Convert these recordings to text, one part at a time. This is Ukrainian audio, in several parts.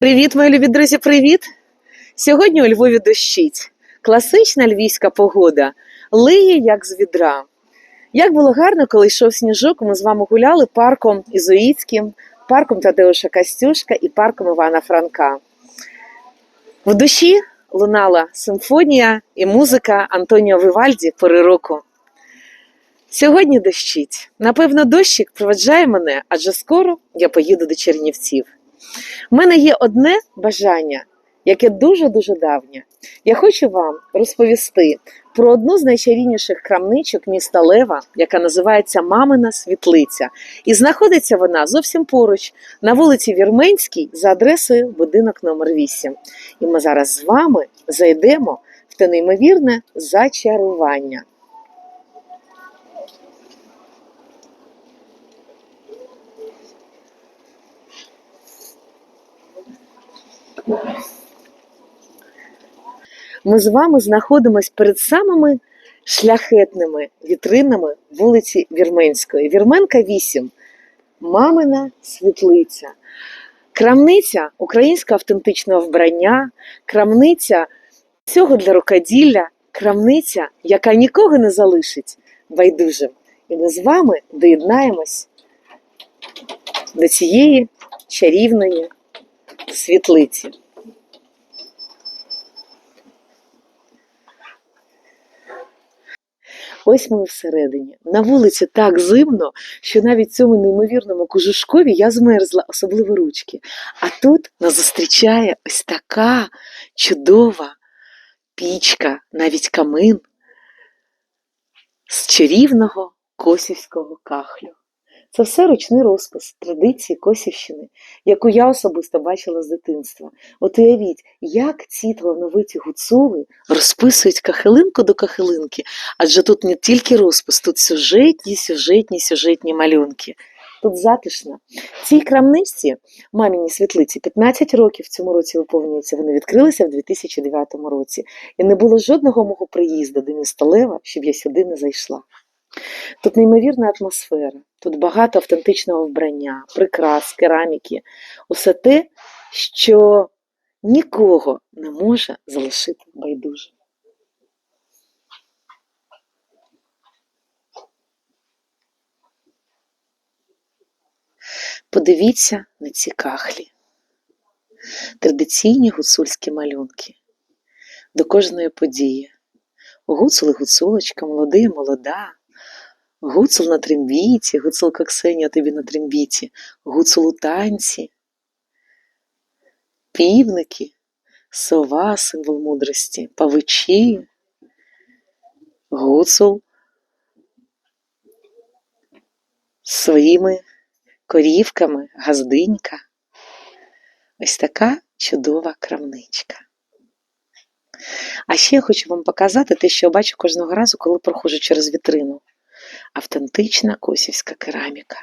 Привіт, мої любі друзі, привіт! Сьогодні у Львові дощить. Класична львівська погода лиє як з відра. Як було гарно, коли йшов сніжок, ми з вами гуляли парком Ізуїцьким, парком Тадеуша Костюшка і парком Івана Франка. В душі лунала симфонія і музика Антоніо Вивальді пори року. Сьогодні дощить. Напевно, дощик проведжає мене, адже скоро я поїду до Чернівців. У мене є одне бажання, яке дуже-дуже давнє. Я хочу вам розповісти про одну з найчарівніших крамничок міста Лева, яка називається Мамина Світлиця. І знаходиться вона зовсім поруч на вулиці Вірменській за адресою будинок номер 8. І ми зараз з вами зайдемо в те неймовірне зачарування. Ми з вами знаходимось перед самими шляхетними вітринами вулиці Вірменської. Вірменка 8. Мамина світлиця. Крамниця українського автентичного вбрання, крамниця всього для рукоділля, крамниця, яка нікого не залишить байдужим. І ми з вами доєднаємось до цієї чарівної світлиці. Ось ми всередині. На вулиці так зимно, що навіть цьому неймовірному кожушкові я змерзла, особливо ручки. А тут нас зустрічає ось така чудова пічка, навіть камин з чарівного косівського кахлю. Це все ручний розпис традиції Косівщини, яку я особисто бачила з дитинства. От уявіть, як ці талановиті гуцули розписують кахилинку до кахилинки, адже тут не тільки розпис, тут сюжетні, сюжетні, сюжетні малюнки. Тут затишно. Цій крамничці, маміній світлиці, 15 років в цьому році виповнюється. Вони відкрилися в 2009 році. І не було жодного мого приїзду до міста Лева, щоб я сюди не зайшла. Тут неймовірна атмосфера, тут багато автентичного вбрання, прикрас, кераміки. Усе те, що нікого не може залишити байдуже. Подивіться на ці кахлі. Традиційні гуцульські малюнки до кожної події. Гуцул і гуцулочка, молодий молода. Гуцул на трембіті, гуцулка Ксенія тобі на трембіті, гуцул у танці, півники, сова, символ мудрості, павичі, гуцул своїми корівками, газдинька. Ось така чудова крамничка. А ще я хочу вам показати те, що я бачу кожного разу, коли проходжу через вітрину. Автентична косівська кераміка.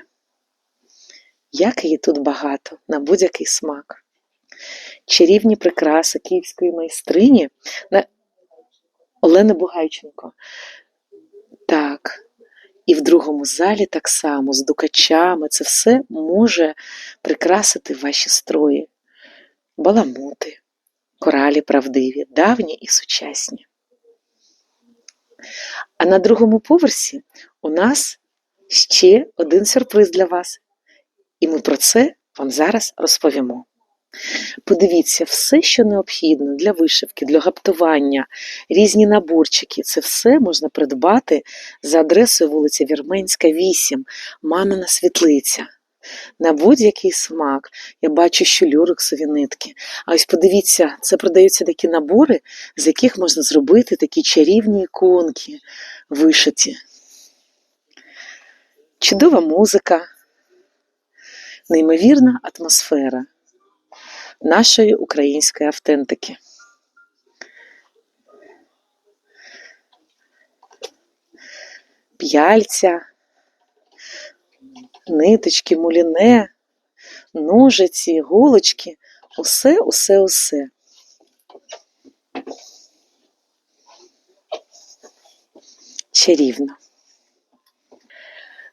Як її тут багато, на будь-який смак. Чарівні прикраси київської майстрині на Олени Бугайченко. Так. І в другому залі так само, з дукачами, це все може прикрасити ваші строї, баламути, коралі правдиві, давні і сучасні. А на другому поверсі у нас ще один сюрприз для вас. І ми про це вам зараз розповімо. Подивіться, все, що необхідно для вишивки, для гаптування, різні наборчики, це все можна придбати за адресою вулиця Вірменська, 8, мамина світлиця. На будь-який смак. Я бачу, що люрексові нитки. А ось подивіться, це продаються такі набори, з яких можна зробити такі чарівні іконки вишиті. Чудова музика, неймовірна атмосфера нашої української автентики. П'яльця, ниточки, муліне, ножиці, голочки, усе, усе, усе. Чарівно.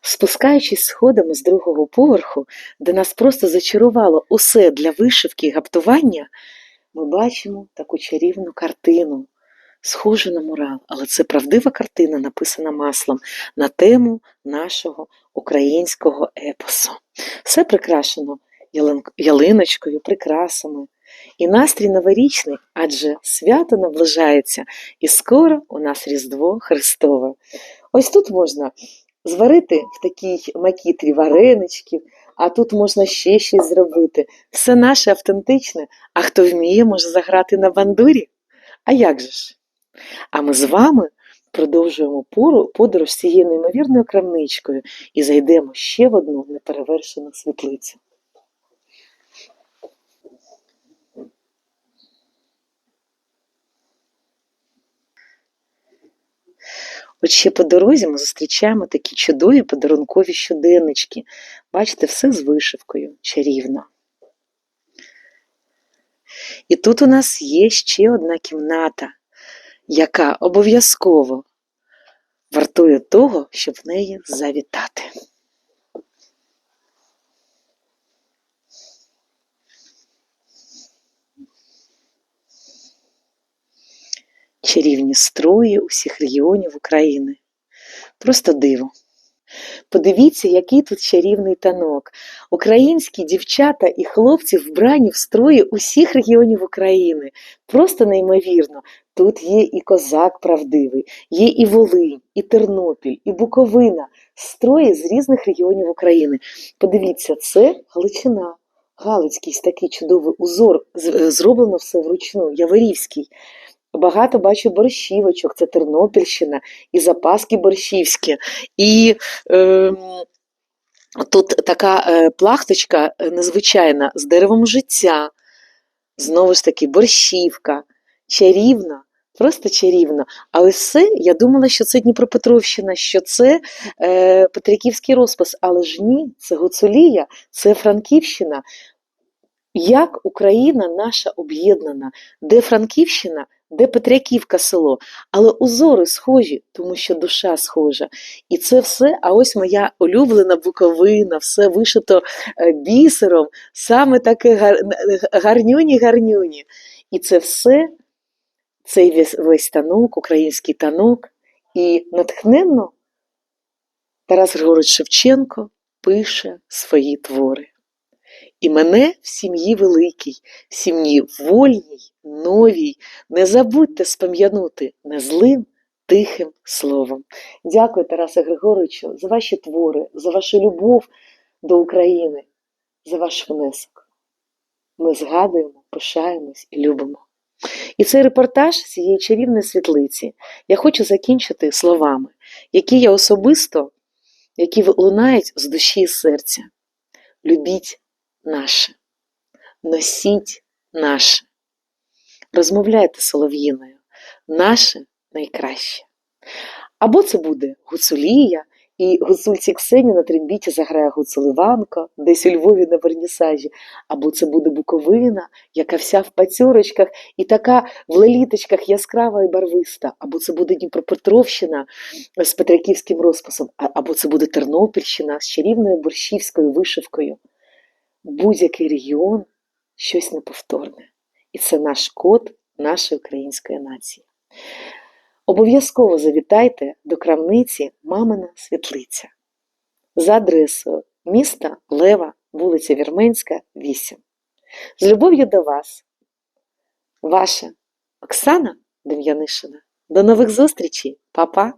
Спускаючись сходами з другого поверху, де нас просто зачарувало усе для вишивки і гаптування, ми бачимо таку чарівну картину, схожу на мурал, але це правдива картина, написана маслом на тему нашого українського епосу. Все прикрашено ялиночкою, прикрасами. І настрій новорічний, адже свято наближається, і скоро у нас Різдво Христове. Ось тут можна зварити в такій макітрі вареничків, а тут можна ще щось зробити. Все наше автентичне, а хто вміє, може заграти на бандурі. А як же ж? А ми з вами продовжуємо подорож цією неймовірною крамничкою і зайдемо ще в одну неперевершену світлицю. От ще по дорозі ми зустрічаємо такі чудові подарункові щоденнички. Бачите, все з вишивкою, чарівно. І тут у нас є ще одна кімната, яка обов'язково вартує того, щоб в неї завітати. Чарівні строї усіх регіонів України. Просто диво. Подивіться, який тут чарівний танок. Українські дівчата і хлопці вбрані в строї усіх регіонів України. Просто неймовірно. Тут є і козак правдивий, є і Волинь, і Тернопіль, і Буковина. Строї з різних регіонів України. Подивіться, це Галичина. Галицький такий чудовий узор, е, зроблено все вручну, Яворівський. Багато бачу борщівочок, це Тернопільщина, і запаски борщівські. І ем, тут така е, плахточка е, незвичайна з деревом життя. Знову ж таки, борщівка, чарівна, просто чарівно. А ось це, я думала, що це Дніпропетровщина, що це е, Петриківський розпис, але ж ні, це Гуцулія, це Франківщина. Як Україна наша об'єднана, де Франківщина, де Петряківка село, але узори схожі, тому що душа схожа. І це все, а ось моя улюблена буковина, все вишито е, бісером, саме таке гар- гарнюні-гарнюні. І це все, цей весь, весь танок, український танок, і натхненно Тарас Григорович Шевченко пише свої твори. І мене в сім'ї великій, в сім'ї вольній, новій, не забудьте спам'янути незлим, тихим словом. Дякую, Тарасе Григоровичу, за ваші твори, за вашу любов до України, за ваш внесок. Ми згадуємо, пишаємось і любимо. І цей репортаж цієї чарівної світлиці я хочу закінчити словами, які я особисто, які лунають з душі і серця. Любіть наше, носіть наше, розмовляйте солов'їною, наше найкраще. Або це буде гуцулія, і гуцульці Ксені на трембіті заграє гуцуливанка, десь у Львові на вернісажі, або це буде Буковина, яка вся в пацьорочках і така в леліточках яскрава і барвиста, або це буде Дніпропетровщина з Петриківським розписом, або це буде Тернопільщина з чарівною борщівською вишивкою будь-який регіон щось неповторне. І це наш код нашої української нації. Обов'язково завітайте до крамниці Мамина Світлиця за адресою міста Лева, вулиця Вірменська, 8. З любов'ю до вас, ваша Оксана Дем'янишина. До нових зустрічей, Па-па!